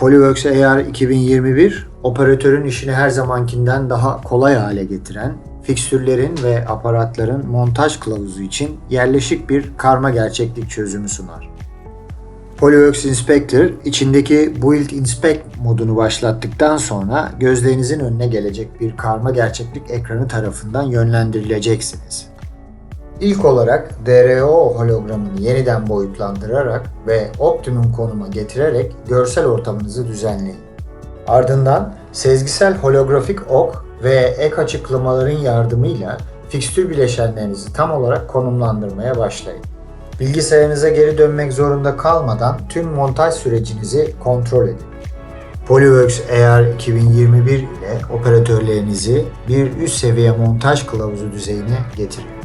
Polyworks AR 2021 operatörün işini her zamankinden daha kolay hale getiren, fikstürlerin ve aparatların montaj kılavuzu için yerleşik bir karma gerçeklik çözümü sunar. Polyworks Inspector içindeki Build Inspect modunu başlattıktan sonra gözlerinizin önüne gelecek bir karma gerçeklik ekranı tarafından yönlendirileceksiniz. İlk olarak DRO hologramını yeniden boyutlandırarak ve optimum konuma getirerek görsel ortamınızı düzenleyin. Ardından sezgisel holografik ok ve ek açıklamaların yardımıyla fikstür bileşenlerinizi tam olarak konumlandırmaya başlayın. Bilgisayarınıza geri dönmek zorunda kalmadan tüm montaj sürecinizi kontrol edin. Polyworks AR 2021 ile operatörlerinizi bir üst seviye montaj kılavuzu düzeyine getirin.